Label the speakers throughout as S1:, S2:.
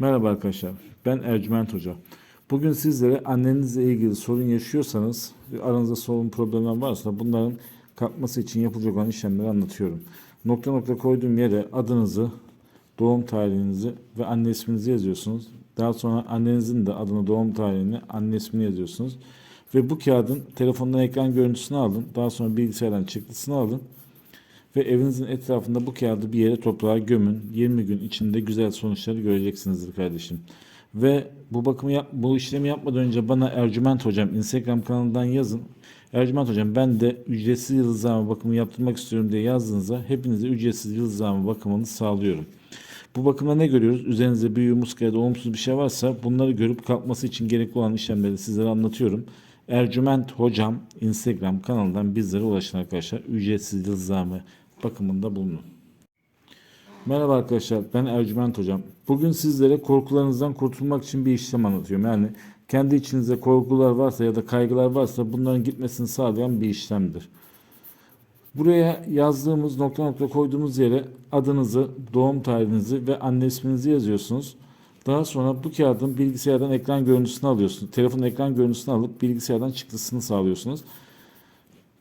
S1: Merhaba arkadaşlar, ben Ercüment Hoca. Bugün sizlere annenizle ilgili sorun yaşıyorsanız, aranızda sorun problemler varsa bunların kalkması için yapılacak olan işlemleri anlatıyorum. Nokta nokta koyduğum yere adınızı, doğum tarihinizi ve anne isminizi yazıyorsunuz. Daha sonra annenizin de adını, doğum tarihini, anne ismini yazıyorsunuz. Ve bu kağıdın telefondan ekran görüntüsünü alın. Daha sonra bilgisayardan çıktısını alın. Ve evinizin etrafında bu kağıdı bir yere toprağa gömün. 20 gün içinde güzel sonuçları göreceksinizdir kardeşim. Ve bu bakımı yap, bu işlemi yapmadan önce bana Ercüment Hocam Instagram kanalından yazın. Ercüment Hocam ben de ücretsiz yıldızlama bakımı yaptırmak istiyorum diye yazdığınızda hepinize ücretsiz yıldızlama bakımını sağlıyorum. Bu bakımda ne görüyoruz? Üzerinizde büyü, muska ya da olumsuz bir şey varsa bunları görüp kalkması için gerekli olan işlemleri sizlere anlatıyorum. Ercüment Hocam Instagram kanalından bizlere ulaşın arkadaşlar. Ücretsiz yıldızlama bakımında bulunun. Merhaba arkadaşlar ben Ercüment Hocam. Bugün sizlere korkularınızdan kurtulmak için bir işlem anlatıyorum. Yani kendi içinizde korkular varsa ya da kaygılar varsa bunların gitmesini sağlayan bir işlemdir. Buraya yazdığımız nokta nokta koyduğumuz yere adınızı, doğum tarihinizi ve anne isminizi yazıyorsunuz. Daha sonra bu kağıdın bilgisayardan ekran görüntüsünü alıyorsunuz. Telefonun ekran görüntüsünü alıp bilgisayardan çıktısını sağlıyorsunuz.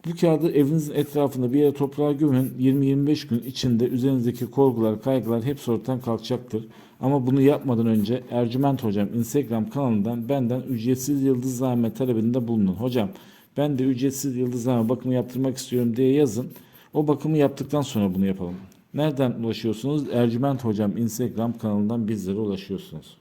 S1: Bu kağıdı evinizin etrafında bir yere toprağa gömün. 20-25 gün içinde üzerinizdeki korkular, kaygılar hepsi ortadan kalkacaktır. Ama bunu yapmadan önce Ercüment Hocam Instagram kanalından benden ücretsiz yıldızlame talebinde bulunun. Hocam ben de ücretsiz yıldızlame bakımı yaptırmak istiyorum diye yazın. O bakımı yaptıktan sonra bunu yapalım. Nereden ulaşıyorsunuz? Ercüment Hocam Instagram kanalından bizlere ulaşıyorsunuz.